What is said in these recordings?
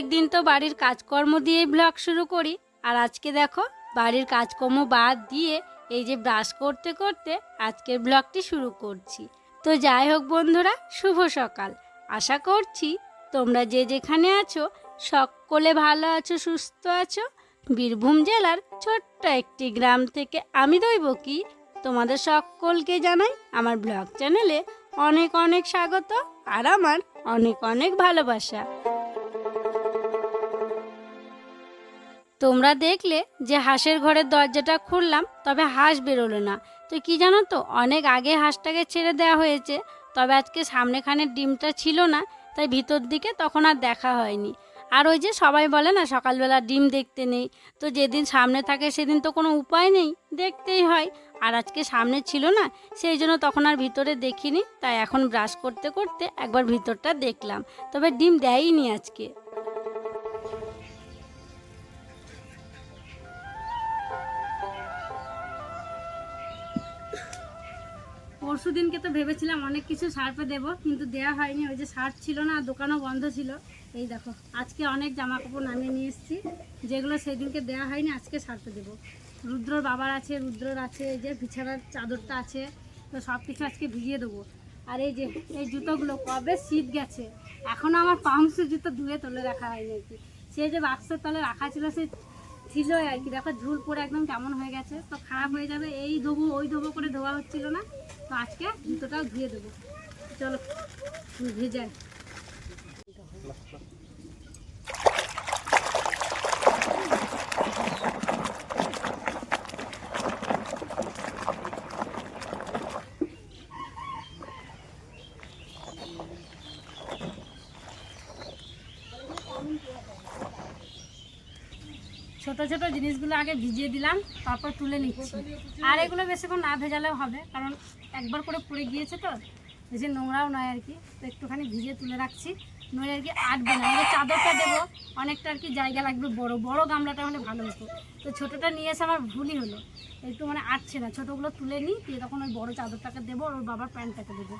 প্রত্যেক দিন তো বাড়ির কাজকর্ম দিয়েই ব্লগ শুরু করি। আর আজকে দেখো, বাড়ির কাজকর্ম বাদ দিয়ে এই যে ব্রাশ করতে করতে আজকের ব্লগটি শুরু করছি। তো যাই হোক বন্ধুরা, শুভ সকাল। আশা করছি তোমরা যে যেখানে আছো, সকলে ভালো আছো, সুস্থ আছো। বীরভূম জেলার ছোট্ট একটি গ্রাম থেকে আমি দইব কি, তোমাদের সকলকে জানাই আমার ব্লগ চ্যানেলে অনেক অনেক স্বাগত আর আমার অনেক অনেক ভালোবাসা। তোমরা দেখলে যে হাঁসের ঘরের দরজাটা খুললাম, তবে হাঁস বেরোলো না। তো কি জানো তো, অনেক আগে হাঁসটাকে ছেড়ে দেওয়া হয়েছে, তবে আজকে সামনেখানের ডিমটা ছিল না, তাই ভিতর দিকে তখন আর দেখা হয়নি। আর ওই যে সবাই বলে না, সকালবেলা ডিম দেখতে নেই। তো যেদিন সামনে থাকে সেদিন তো কোনো উপায় নেই, দেখতেই হয়। আর আজকে সামনে ছিল না, সেই জন্য তখন আর ভিতরে দেখিনি। তাই এখন ব্রাশ করতে করতে একবার ভিতরটা দেখলাম, তবে ডিম দেয়নি আজকে। পরশু দিনকে তো ভেবেছিলাম অনেক কিছু সার্ফে দেবো, কিন্তু দেওয়া হয়নি। ওই যে সার্ফ ছিল না দোকানও বন্ধ ছিল। এই দেখো, আজকে অনেক জামা কাপড় নামিয়ে নিয়ে এসেছি। যেগুলো সেদিনকে দেওয়া হয়নি, আজকে সার্ফে দেবো। রুদ্রর বাবার আছে, রুদ্রর আছে, এই যে বিছানার চাদরটা আছে, তো সব কিছু আজকে ভিজিয়ে দেবো। আর এই যে, এই জুতোগুলো কবে শীত গেছে? এখনও আমার পাউন্সের জুতো ধুয়ে তুলে রাখা হয়নি আর কি। সে যে বাক্সের তলে রাখা ছিল, সে ছিল আর কি। দেখো ঝুল পরে একদম কেমন হয়ে গেছে। তো খারাপ হয়ে যাবে, এই ধোবো, ওই ধোবো করে ধোয়া হচ্ছিল না। তো আজকে জুতোটাও ধুয়ে দেবো। চলো ভেজাই ছোট ছোট জিনিসগুলো আগে ভিজিয়ে দিলাম, তারপর তুলে নিচ্ছি। আর এগুলো বেশিক্ষণ না ভেজালেও হবে, কারণ একবার করে পড়ে গিয়েছে তো, বেশি নোংরাও নয় আর কি। তো একটুখানি ভিজিয়ে তুলে রাখছি, নইলে আর কি আটবে না। এবার চাদরটা দেবো, অনেকটা আর কি জায়গা লাগবে বড়। বড় গামলাটা হলে ভালো হতো। তো ছোটোটা নিয়ে এসে আমার ভুলই হলো। একটু মানে আটছে না। ছোটোগুলো তুলে নিই, দিয়ে তখন ওই বড় চাদরটাকে দেবো, আর ওর বাবার প্যান্টটাকে দেবো।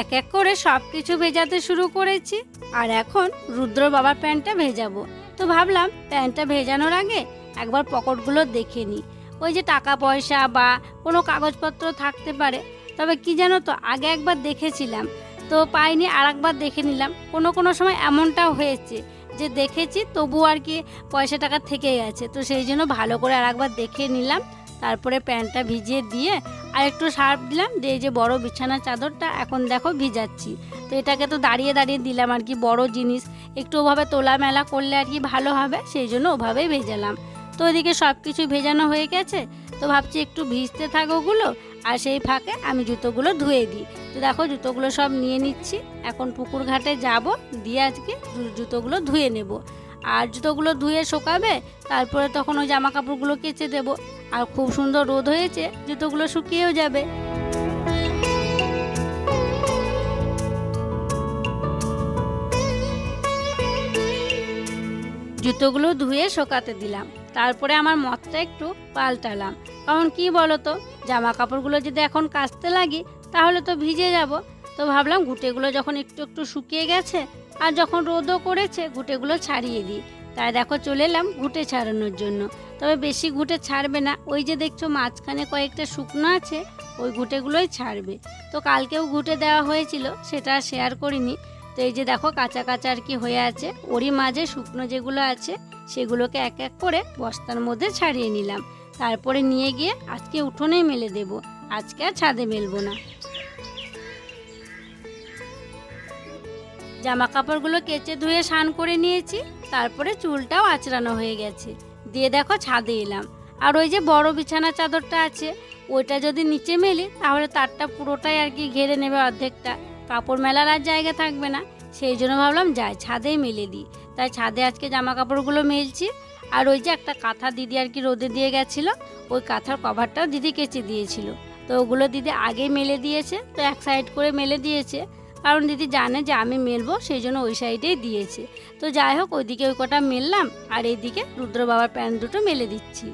এক এক করে সব কিছু ভেজাতে শুরু করেছি। আর এখন রুদ্র বাবার প্যান্টটা ভেজাবো। তো ভাবলাম প্যান্টটা ভেজানোর আগে একবার পকেটগুলো দেখে নিই। ওই যে টাকা পয়সা বা কোনো কাগজপত্র থাকতে পারে, তবে কি জানো তো, আগে একবার দেখেছিলাম। তো পাইনি আর একবার দেখে নিলাম। কোনো কোনো সময় এমনটাও হয়েছে যে দেখেছি তবু আর কি পয়সা টাকা থেকে গেছে তো সেই জন্য ভালো করে আর একবার দেখে নিলাম। তারপরে প্যান্টটা ভিজিয়ে দিয়ে আর একটু সার্ফ দিলাম, দিয়ে যে বড় বিছানার চাদরটা এখন দেখো ভিজাচ্ছি। তো এটাকে তো দাঁড়িয়ে দাঁড়িয়ে দিলাম আর কি, বড় জিনিস। একটু ওভাবে তোলা মেলা করলে আর কি ভালো হবে, সেই জন্য ওভাবেই ভেজালাম। তো ওইদিকে সব কিছু ভেজানো হয়ে গেছে, তো ভাবছি একটু ভিজতে থাকো ওগুলো, আর সেই ফাঁকে আমি জুতোগুলো ধুয়ে দিই। তো দেখো জুতোগুলো সব নিয়ে নিচ্ছি, এখন পুকুর ঘাটে যাব, দিয়ে আজকে জুতোগুলো ধুয়ে নেব। আর জুতোগুলো ধুয়ে শোকাবে, তারপরে তখন ওই জামা কাপড়গুলো কেচে দেবো। আর খুব সুন্দর রোদ হয়েছে, জুতোগুলো শুকিয়েও যাবে। জুতোগুলো ধুয়ে শোকাতে দিলাম, তারপরে আমার মতটা একটু পাল্টালাম। কারণ কি বলতো জামা কাপড়গুলো যদি এখন কাচতে লাগি, তাহলে তো ভিজে যাব। তো ভাবলাম ঘুটেগুলো যখন একটু একটু শুকিয়ে গেছে আর যখন রোদও করেছে, ঘুটেগুলো ছাড়িয়ে দিই। তাই দেখো চলে এলাম ঘুটে ছাড়ানোর জন্য। তবে বেশি ঘুটে ছাড়বে না। ওই যে দেখছ মাঝখানে কয়েকটা শুকনো আছে, ওই ঘুটেগুলোই ছাড়বে। তো কালকেও ঘুটে দেওয়া হয়েছিল, সেটা শেয়ার করিনি। তো এই যে দেখো কাঁচা কাঁচা আর কি হয়ে আছে। ওরই মাঝে শুকনো যেগুলো আছে, সেগুলোকে এক এক করে বস্তার মধ্যে ছাড়িয়ে নিলাম। তারপরে নিয়ে গিয়ে আজকে উঠোনেই মেলে দেব। আজকে আর ছাদে মেলবো না। জামা কাপড়গুলো কেচে ধুয়ে স্নান করে নিয়েছি, তারপরে চুলটাও আঁচড়ানো হয়ে গেছে। দিয়ে দেখো ছাদে এলাম। আর ওই যে বড় বিছানা চাদরটা আছে, ওইটা যদি নিচে মেলি, তাহলে তারটা পুরোটাই আর কি ঘেরে নেবে অর্ধেকটা। কাপড় মেলার আর জায়গা থাকবে না, সেই জন্য ভাবলাম যাই, ছাদেই মেলে দিই। তাই ছাদে আজকে জামা কাপড়গুলো মেলছি। আর ওই যে একটা কাঁথা দিদি আর কি রোদে দিয়ে গেছিল, ওই কাঁথার কভারটাও দিদি কেচে দিয়েছিল। তো ওগুলো দিদি আগেই মেলে দিয়েছে, তো এক সাইড করে মেলে দিয়েছে। কারণ দিদি জানে যে আমি মেলবো, সেই জন্য ওই সাইডেই দিয়েছে। তো যাই হোক, ওইদিকে ওই কটা মেললাম, আর এইদিকে রুদ্র বাবার প্যান্ট দুটো মেলে দিচ্ছি।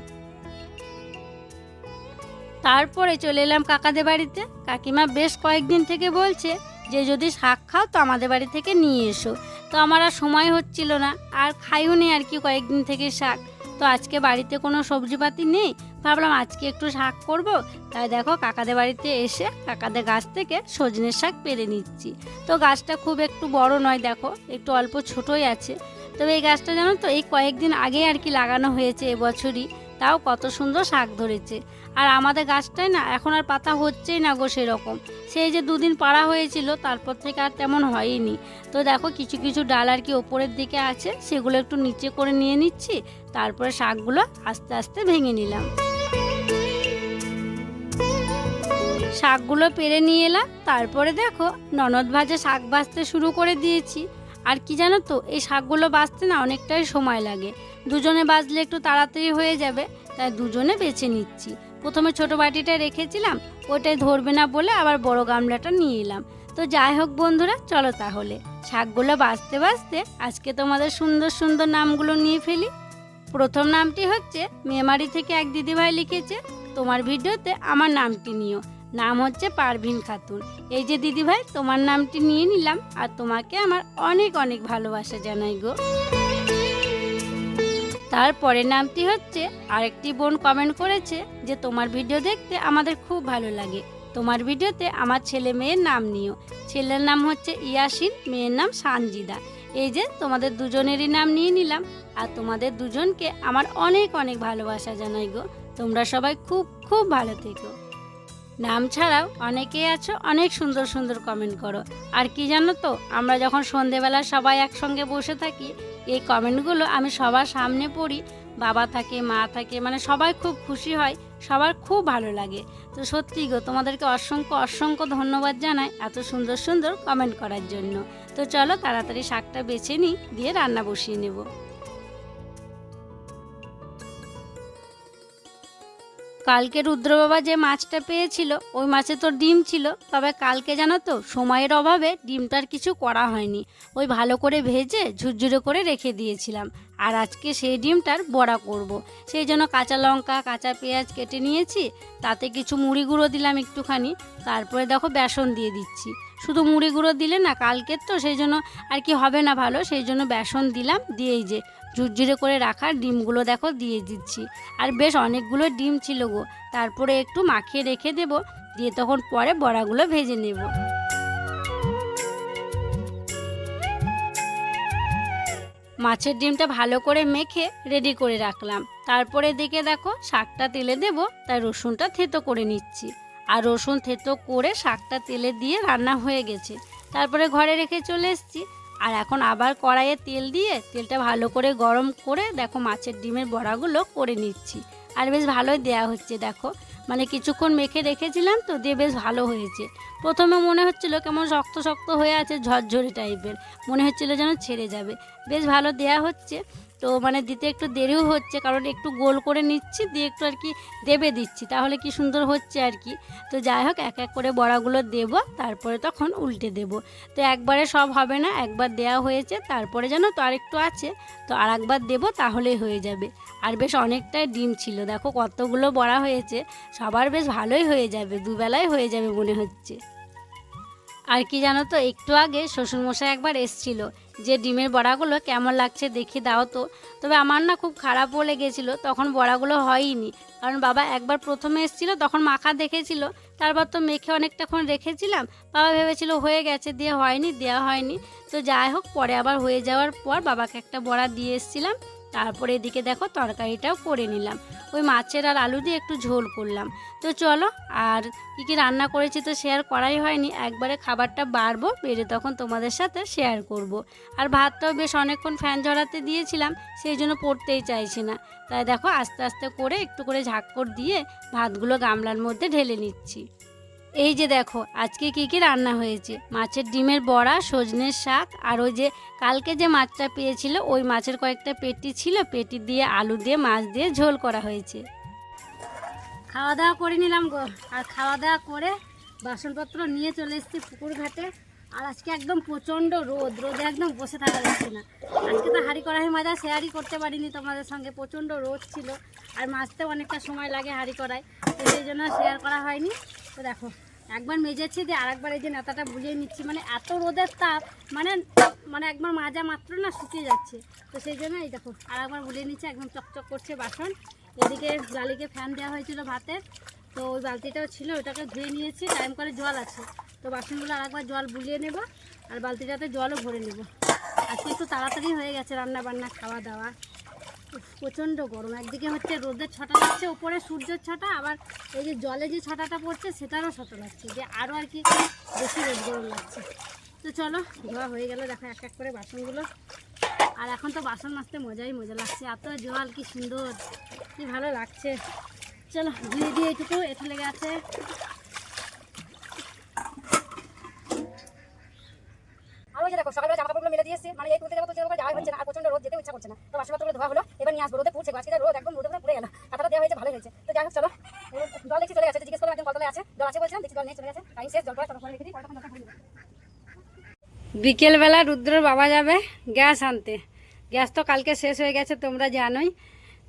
তারপরে চলে এলাম কাকাদের বাড়িতে। কাকিমা বেশ কয়েকদিন থেকে বলছে যে, যদি শাক খাও তো আমাদের বাড়ি থেকে নিয়ে এসো। তো আমার আর সময় হচ্ছিল না, আর খাইও নি আর কি কয়েকদিন থেকে শাক। তো আজকে বাড়িতে কোনো সবজিপাতি নেই? ভাবলাম আজকে একটু শাক করব। তাই দেখো কাকাদের বাড়িতে এসে কাকাদের গাছ থেকে সজনের শাক পেরে নিচ্ছি। তো গাছটা খুব একটু বড় নয় দেখো, একটু অল্প ছোটই আছে। তবে এই গাছটা জানো তো, এই কয়েকদিন আগেই আর কি লাগানো হয়েছে এবছরই। তাও কত সুন্দর শাক ধরেছে। আর আমাদের গাছটায় না এখন আর পাতা হচ্ছেই না গো সেরকম। সেই যে দুদিন পাড়া হয়েছিল, তারপর থেকে আর তেমন হয়নি তো দেখো কিছু কিছু ডাল আর কি ওপরের দিকে আছে, সেগুলো একটু নিচে করে নিয়ে নিচ্ছি, তারপরে শাকগুলো আস্তে আস্তে ভেঙে নিলাম। শাকগুলো পেরে নিয়ে এলাম, তারপরে দেখো ননদ ভাজে শাক বাছতে শুরু করে দিয়েছি। আর কি জানো তো, এই শাকগুলো বাছতে না অনেকটাই সময় লাগে। দুজনে বাজলে একটু তাড়াতাড়ি হয়ে যাবে, তাই দুজনে বেছে নিচ্ছি। প্রথমে ছোট বাটিটা রেখেছিলাম ওটাই ধরবে না বলে আবার বড় গামলাটা নিয়ে এলাম। তো যাই হোক বন্ধুরা, চলো তাহলে। শাকগুলো বাছতে বাছতে আজকে তোমাদের সুন্দর সুন্দর নামগুলো নিয়ে ফেলি। প্রথম নামটি হচ্ছে মেমারি থেকে এক দিদিভাই লিখেছে, তোমার ভিডিওতে আমার নামটি নিও। নাম হচ্ছে পারভিন খাতুন। এই যে দিদিভাই, তোমার নামটি নিয়ে নিলাম আর তোমাকে আমার অনেক অনেক ভালোবাসা জানাই গো। তারপরের নামটি হচ্ছে, আরেকটি বোন কমেন্ট করেছে যে, তোমার ভিডিও দেখতে আমাদের খুব ভালো লাগে। তোমার ভিডিওতে আমার ছেলে মেয়ের নাম নিও। ছেলের নাম হচ্ছে ইয়াসিন, মেয়ের নাম সানজিদা। এই যে, তোমাদের দুজনেরই নাম নিয়ে নিলাম। আর তোমাদের দুজনকে আমার অনেক অনেক ভালোবাসা জানাই গো। তোমরা সবাই খুব খুব ভালো থেকো। নাম ছাড়াও অনেকেই আছো, অনেক সুন্দর সুন্দর কমেন্ট করো। আর কি জানো তো, আমরা যখন সন্ধেবেলা সবাই একসঙ্গে বসে থাকি এই কমেন্টগুলো আমি সবার সামনে পড়ি, বাবা থাকে, মা থাকে মানে সবাই খুব খুশি হয়, সবার খুব ভালো লাগে। তো সত্যি গো, তোমাদেরকে অসংখ্য অসংখ্য ধন্যবাদ জানাই এত সুন্দর সুন্দর কমেন্ট করার জন্য। তো চলো তাড়াতাড়ি শাকটা বেছে নিই, দিয়ে রান্না বসিয়ে নেব। কালকে রুদ্রবাবা যে মাছটা পেয়েছিল, ওই মাছে তো ডিম ছিল। তবে কালকে জানো তো, সময়ের অভাবে ডিমটার কিছু করা হয়নি। ওই ভালো করে ভেজে ঝুরঝুরে করে রেখে দিয়েছিলাম। আর আজকে সেই ডিমটার বড়া করব। সেই জন্য কাঁচা লঙ্কা, কাঁচা পেঁয়াজ কেটে নিয়েছি। তাতে কিছু মুড়ি গুঁড়ো দিলাম একটুখানি। তারপরে দেখো বেসন দিয়ে দিচ্ছি। শুধু মুড়ি গুঁড়ো দিলে না, কালকের তো সেই জন্য আর কি হবে না ভালো, সেই জন্য বেসন দিলাম। দিয়েই যে ঝুরঝুরে করে রাখা ডিমগুলো দেখো দিয়ে দিচ্ছি। আর বেশ অনেকগুলো ডিম ছিল গো। তারপরে একটু মাখিয়ে রেখে দেব, দিয়ে তখন পরে বড়াগুলো ভেজে নেব। মাছের ডিমটা ভালো করে মেখে রেডি করে রাখলাম। তারপরে দিকে দেখো শাকটা তেলে দেব, তাই রসুনটা থেতো করে নিচ্ছি। আর রসুন থেতো করে শাকটা তেলে দিয়ে রান্না হয়ে গেছে। তারপরে ঘরে রেখে চলে এসেছি। আর এখন আবার কড়াইয়ে তেল দিয়ে তেলটা ভালো করে গরম করে দেখো মাছের ডিমের বড়াগুলো করে নিচ্ছি। আর বেশ ভালোই দেয়া হচ্ছে দেখো। মানে কিছুক্ষণ মেখে রেখেছিলাম তো দিয়ে বেশ ভালো হয়েছে। প্রথমে মনে হচ্ছিল কেমন শক্ত শক্ত হয়ে আছে, ঝরঝরে টাইপের মনে হচ্ছিল যেন ছেড়ে যাবে। বেশ ভালো দেয়া হচ্ছে। তো মানে দিতে একটু দেরিও হচ্ছে, কারণ একটু গোল করে নিচ্ছি, দিয়ে একটু আর কি দেবে দিচ্ছি, তাহলে কি সুন্দর হচ্ছে আর কি। তো যাই হোক, এক এক করে বড়াগুলো দেব, তারপরে তখন উল্টে দেব। তো একবারে সব হবে না, একবার দেয়া হয়েছে, তারপরে যেন তো আরেকটু আছে, তো আর একবার দেবো, তাহলেই হয়ে যাবে। আর বেশ অনেকটাই ডিম ছিল, দেখো কতগুলো বড়া হয়েছে, সবার বেশ ভালোই হয়ে যাবে দুবেলায় হয়ে যাবে মনে হচ্ছে। আর কি জানো তো, একটু আগে শ্বশুরমশাই একবার এসছিল যে ডিমের বড়াগুলো কেমন লাগছে দেখি দাও তো। তবে আমার না খুব খারাপও লেগেছিলো, তখন বড়াগুলো হয়নি কারণ বাবা একবার প্রথমে এসেছিল, তখন মাখা দেখেছিল, তারপর তো মেখে অনেকটাক্ষণ রেখেছিলাম, বাবা ভেবেছিল হয়ে গেছে, দিয়ে হয়নি দেওয়া হয়নি। তো যাই হোক, পরে আবার হয়ে যাওয়ার পর বাবাকে একটা বড়া দিয়ে এসেছিলাম। তারপরে এদিকে দেখো তরকারিটাও করে নিলাম। ওই মাছের আর আলু দিয়ে একটু ঝোল করলাম। তো চলো, আর কী কী রান্না করেছি তো শেয়ার করাই হয়নি। একবারে খাবারটা বাড়বো, বেড়ে তখন তোমাদের সাথে শেয়ার করব। আর ভাতটাও বেশ অনেকক্ষণ ফ্যান ঝরাতে দিয়েছিলাম, সেই জন্য পড়তেই চাইছি না। তাই দেখো আস্তে আস্তে করে একটু করে ঝাক্কর দিয়ে ভাতগুলো গামলার মধ্যে ঢেলে নিচ্ছি। এই যে দেখো, আজকে কি কি রান্না হয়েছে? মাছের ডিমের বড়া, সজনের শাক, আর ওই যে কালকে যে মাছটা পেয়েছিল, ওই মাছের কয়েকটা পেটি ছিল, পেটি দিয়ে আলু দিয়ে, মাছ দিয়ে ঝোল করা হয়েছে। খাওয়া দাওয়া করে নিলাম গো। আর খাওয়া দাওয়া করে বাসনপত্র নিয়ে চলে এসেছি পুকুর ঘাটে। আর আজকে একদম প্রচণ্ড রোদ, রোদে একদম বসে থাকা যাচ্ছে না। আজকে তো হাঁড়ি কড়াই মাজা শেয়ারই করতে পারিনি, তোমাদের সঙ্গে প্রচণ্ড রোদ ছিল। আর মাছতেও অনেকটা সময় লাগে হাঁড়ি কড়াই তো সেই জন্য শেয়ার করা হয়নি। তো দেখো, একবার মেজেছি দিয়ে আরেকবার এই যে নেতাটা বুলিয়ে নিচ্ছি মানে এত রোদের তাপ মানে মানে একবার মাজা মাত্র না শুকিয়ে যাচ্ছে। তো সেই জন্য এই দেখো, আরেকবার বুলিয়ে নিচ্ছে, একদম চকচক করছে বাসন। এদিকে গালিকে ফ্যান দেওয়া হয়েছিল ভাতের তো ওই বালতিটাও ছিল, ওটাকে ধুয়ে নিয়েছি, টাইম করে জল আছে। তো বাসনগুলো আরেকবার জল বুলিয়ে নেব আর বালতিটাতে জলও ভরে নেব। আজকে একটু তাড়াতাড়ি হয়ে গেছে রান্না বান্না খাওয়া দাওয়া প্রচণ্ড গরম। একদিকে হচ্ছে রোদের ছটা লাগছে উপরে সূর্যের ছটা, আবার এই যে জলে যে ছটাটা পড়ছে, সেটারও ছটা লাগছে। যে আরও আর কি বেশি রোদ গরম লাগছে। তো চলো, ধোয়া হয়ে গেল, দেখো এক এক করে বাসনগুলো। আর এখন তো বাসন মাজতে মজাই মজা লাগছে। এত জল, কি সুন্দর, কি ভালো লাগছে। চলো, ধুয়ে দিয়ে এটুকু এঠে লেগে আছে আর ওই যে দেখো সকালবেলা জামা কাপড়গুলো মেলে দিয়েছি মানে এই তুলতে যাব তুলতে যাব যাওয়া হচ্ছে না রোদ ইচ্ছা করছে না। তো ধোয়া হলো, এবার নিয়ে আসব, রোদে পুড়ছে আজকে রোদ একদম, রোদে পুড়ে গেল। দেওয়া হয়েছে, ভালো হয়েছে। তো যাই হোক, চলো। জল দেখছি, চলে গেছে। জিজ্ঞেস করলাম, একজন কলতলে আছে। জল আছে বলছিলাম, দেখছি জল নিয়ে চলে গেছে। টাইম শেষ, জল রেখে দিই বিকেলবেলা রুদ্রর বাবা যাবে, গ্যাস আনতে। গ্যাস তো কালকে শেষ হয়ে গেছে, তোমরা জানোই।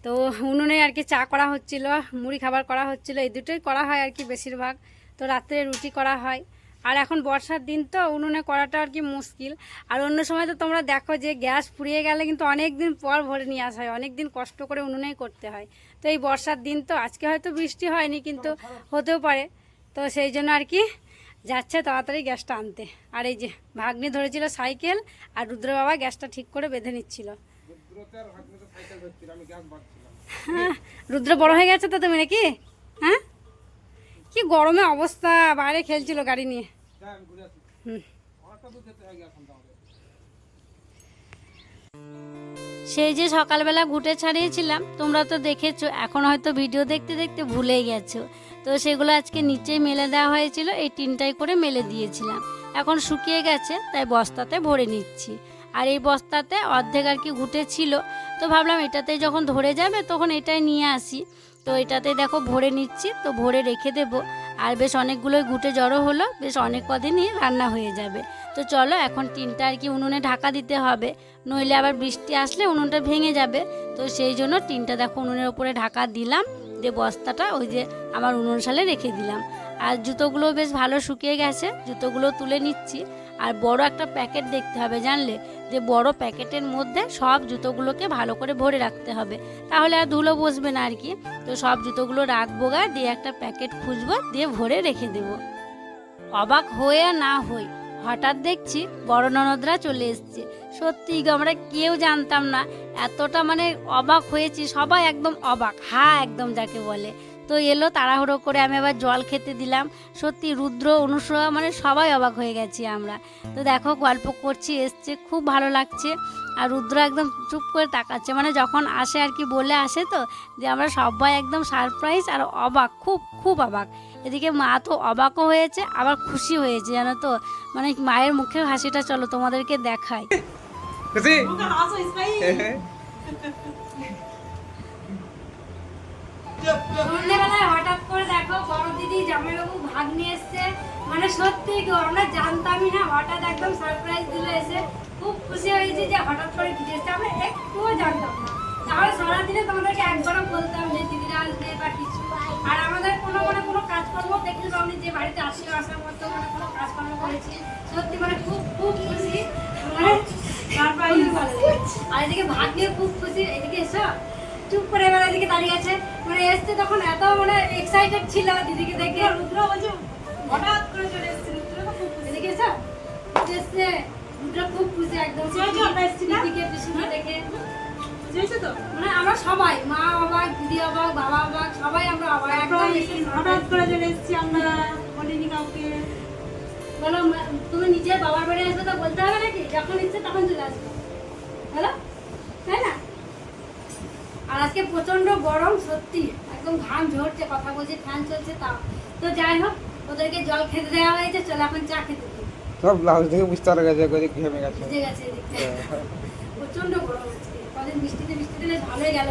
তো উনুনে আর কি চা করা হচ্ছিল, মুড়ি খাবার করা হচ্ছিল, এই দুটোই করা হয় আর কি বেশিরভাগ। তো রাত্রে রুটি করা হয়। আর এখন বর্ষার দিন তো উনুনে করাটা আর কি মুশকিল। আর অন্য সময় তো তোমরা দেখো যে গ্যাস পুড়িয়ে গেলে কিন্তু অনেক দিন পর ভরে নিয়ে আসা হয় অনেক দিন কষ্ট করে উনুনেই করতে হয়। তো এই বর্ষার দিন তো আজকে হয়তো বৃষ্টি হয়নি কিন্তু হতেও পারে। তো সেই জন্য আর কি যাচ্ছে তাড়াতাড়ি গ্যাসটা আনতে। আর এই যে ভাগ্নি ধরেছিল সাইকেল আর রুদ্র বাবা গ্যাসটা ঠিক করে বেঁধে নিচ্ছিল। হ্যাঁ রুদ্র বড় হয়ে গেছে তো তুমি নাকি? হ্যাঁ? কি গরমে অবস্থা বাইরে খেলছিল গাড়ি নিয়ে। হুম। সেই যে সকালবেলা ঘুটে ছাড়িয়েছিলাম তোমরা তো দেখেছ এখন হয়তো ভিডিও দেখতে দেখতে ভুলে গেছো। তো সেগুলো আজকে নিচেই মেলে দেওয়া হয়েছিল এই তিনটাই করে মেলে দিয়েছিলাম। এখন শুকিয়ে গেছে তাই বস্তাতে ভরে নিচ্ছি। আর এই বস্তাতে অর্ধেক আর কি ঘুটে ছিল তো ভাবলাম এটাতে যখন ধরে যাবে তখন এটাই নিয়ে আসি। তো এটাতে দেখো ভরে নিচ্ছি, তো ভরে রেখে দেব। আর বেশ অনেকগুলোই ঘুটে জড়ো হলো, বেশ অনেক কদিনই রান্না হয়ে যাবে। তো চলো, এখন তিনটা আর কি উনুনে ঢাকা দিতে হবে। নইলে আবার বৃষ্টি আসলে উনুনটা ভেঙে যাবে। তো সেই জন্য টিনটা দেখো উনুনের উপরে ঢাকা দিলাম, দিয়ে বস্তাটা ওই যে আমার উনুন সালে রেখে দিলাম। আর জুতোগুলো বেশ ভালো শুকিয়ে গেছে, জুতোগুলো তুলে নিচ্ছি। আর বড় একটা প্যাকেট দেখতে হবে, জানলে? যে বড় প্যাকেটের মধ্যে সব জুতোগুলোকে ভালো করে ভরে রাখতে হবে। তাহলে আর ধুলো বসবে না আর কি। তো সব জুতোগুলো রাখব গা, দিয়ে একটা প্যাকেট খুঁজবো, দিয়ে ভরে রেখে দেবো। অবাক হয়ে না হই, হঠাৎ দেখছি বড় ননদরা চলে এসছে। সত্যি আমরা কেউ জানতাম না। এতটা মানে অবাক হয়েছি, সবাই একদম অবাক। হা, একদম যাকে বলে। তো এলো তাড়াহুড়ো করে আমি আবার জল খেতে দিলাম। সত্যি রুদ্র অনুসরা মানে সবাই অবাক হয়ে গেছি আমরা। তো দেখো গল্প করছি এসছে খুব ভালো লাগছে। আর রুদ্র একদম চুপ করে তাকাচ্ছে মানে যখন আসে আর কি বলে আসে তো যে আমরা সবাই একদম সারপ্রাইজ আর অবাক খুব খুব অবাক। এদিকে মা তো অবাকও হয়েছে আবার খুশি হয়েছে জানো তো? মানে মায়ের মুখের হাসিটা চলো তোমাদেরকে দেখাই। খুশি সন্ধ্যেবেলায় হঠাৎ করে দেখো বড় দিদি, জামাইবাবু ভাগ নিয়ে এসছে। মানে সত্যি গো আমরা জানতামই না, হঠাৎ একদম সারপ্রাইজ দিল এসে। খুব খুশি হয়েছি যে হঠাৎ করে দিদি এসছে। আমরা একটুও জানতাম না। তাহলে সারাদিনে তোমাদেরকে একবারও বলতাম যে দিদিরা আসবে বা কিছু। আর আমাদের কোনো মানে কোনো কাজকর্ম দেখলে আমি যে বাড়িতে আসি আসার মতো মানে কোনো কাজকর্ম করেছি। সত্যি মানে খুব খুব খুশি। মানে সারপ্রাইজ আর এদিকে ভাগ নিয়ে খুব খুশি। এদিকে এসো। চুপ করে এবার এদিকে দাঁড়িয়ে আছে। মানে এসছে তখন এত মানে এক্সাইটেড ছিল দিদিকে দেখে। রুদ্র বলছে হঠাৎ করে চলে এসছে রুদ্র তো খুব খুশি। এসো। এসছে। রুদ্র খুব খুশি একদম। দিদিকে পিছনে দেখে। মানে আমরা সবাই মা অবাক দিদি অবাক বাবা অবাক সবাই আমরা অবাক একদম হঠাৎ করে চলে এসেছি আমরা বলিনি কাউকে। বলো তুমি নিজে বাবার বাড়ি আসবে তো বলতে হবে নাকি? যখন ইচ্ছে তখন চলে আসবে। হ্যালো আর আজকে প্রচণ্ড গরম সত্যি একদম ঘাম ঝরছে কথা বলছি ফ্যান চলছে তাও তো যাই হোক ওদেরকে জল খেতে দেওয়া হয়েছে চলো এখন চা খেতে সব ব্লাউজ থেকে বুঝতে পারা গেছে ঘেমে গেছে। বুঝে প্রচণ্ড গরম আজকে কদিন বৃষ্টিতে বৃষ্টি দিলে ভালোই গেল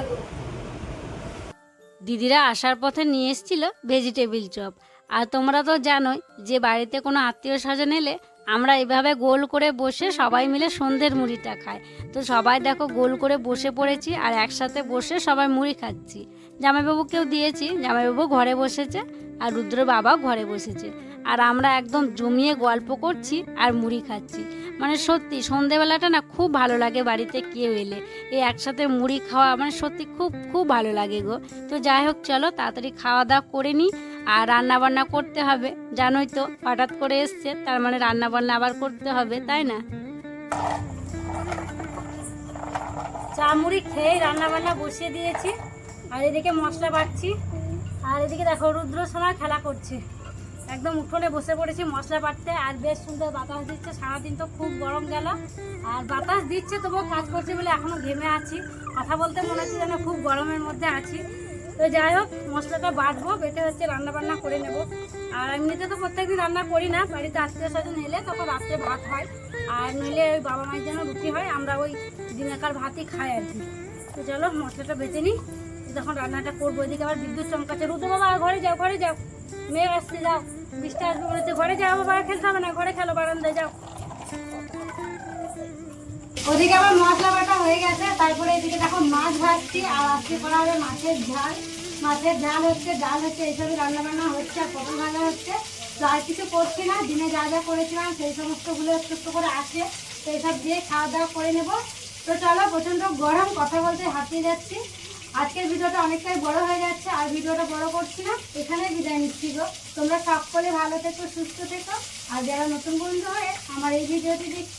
দিদিরা আসার পথে নিয়ে এসেছিল ভেজিটেবিল চপ। আর তোমরা তো জানোই যে বাড়িতে কোনো আত্মীয় স্বজন এলে আমরা এভাবে গোল করে বসে সবাই মিলে সন্ধ্যের মুড়িটা খাই। তো সবাই দেখো গোল করে বসে পড়েছি আর একসাথে বসে সবাই মুড়ি খাচ্ছি। জামাইবাবুকেও দিয়েছি, জামাইবাবু ঘরে বসেছে আর রুদ্র বাবাও ঘরে বসেছে। আর আমরা একদম জমিয়ে গল্প করছি আর মুড়ি খাচ্ছি। মানে সত্যি সন্ধেবেলাটা না খুব ভালো লাগে বাড়িতে কেউ এলে। এই একসাথে মুড়ি খাওয়া মানে সত্যি খুব খুব ভালো লাগে গো। তো যাই হোক, চলো তাড়াতাড়ি খাওয়া দাওয়া করে নিই। আর রান্না বান্না করতে হবে। জানোই তো, হঠাৎ করে এসছে, তার মানে রান্না বান্না আবার করতে হবে, তাই না? চা মুড়ি খেয়ে রান্না বান্না বসিয়ে দিয়েছি, আর এদিকে মশলা বাটছি, আর এদিকে দেখো রুদ্র সময় খেলা করছে। একদম উঠোনে বসে পড়েছি মশলা বাটতে, আর বেশ সুন্দর বাতাস দিচ্ছে, সারাদিন তো খুব গরম গেল। আর বাতাস দিচ্ছে, তবুও কাজ করছে বলে এখনও ঘেমে আছি। কথা বলতে মনে হচ্ছে যেন খুব গরমের মধ্যে আছি। তো যাই হোক, মশলাটা বাটবো, বেটে হচ্ছে রান্না বান্না করে নেব। আর এমনিতে তো প্রত্যেকদিন রান্না করি না, বাড়িতে আত্মীয় স্বজন এলে তখন রাত্রে ভাত হয়। আর নইলে ওই বাবা মায়ের জন্য রুটি হয়, আমরা ওই দিনেকার ভাতই খাই আর কি। তো চলো, মশলাটা বেটে নিই। যখন রান্নাটা করব, এদিকে আবার বিদ্যুৎ চমকাচ্ছে। রুদ্র বাবা, ঘরে যাও ঘরে যাও। মেয়ে আসতে যাও। বৃষ্টি আসবে বলেছে, ঘরে যাও, বাবা, খেলতে হবে না, ঘরে খেলো, বারান্দায় যাও। ওদিকে আমার মশলা বাটা হয়ে গেছে, তারপরে এদিকে দেখো মাছ ভাজছি, আর আজকে করা হবে মাছের ঝাল। মাছের ঝাল হচ্ছে, ডাল হচ্ছে, এইসবই রান্না বান্না হচ্ছে, আর পটল ভাজা হচ্ছে। তো আর কিছু করছি না, দিনে যা যা করেছিলাম, সেই সমস্তগুলো একটু একটু করে আসে তো এইসব দিয়ে খাওয়া দাওয়া করে নেব। তো চলো, প্রচণ্ড গরম, কথা বলতে হাঁপিয়ে যাচ্ছি। আজকের ভিডিওটা অনেকটাই বড় হয়ে যাচ্ছে, আর ভিডিওটা বড় করছি না এখানে বিদায় নিচ্ছি গো। তোমরা সকলে ভালো থেকো, সুস্থ থেকো, আর যারা নতুন বন্ধু হয়ে আমার এই ভিডিওটি দেখছ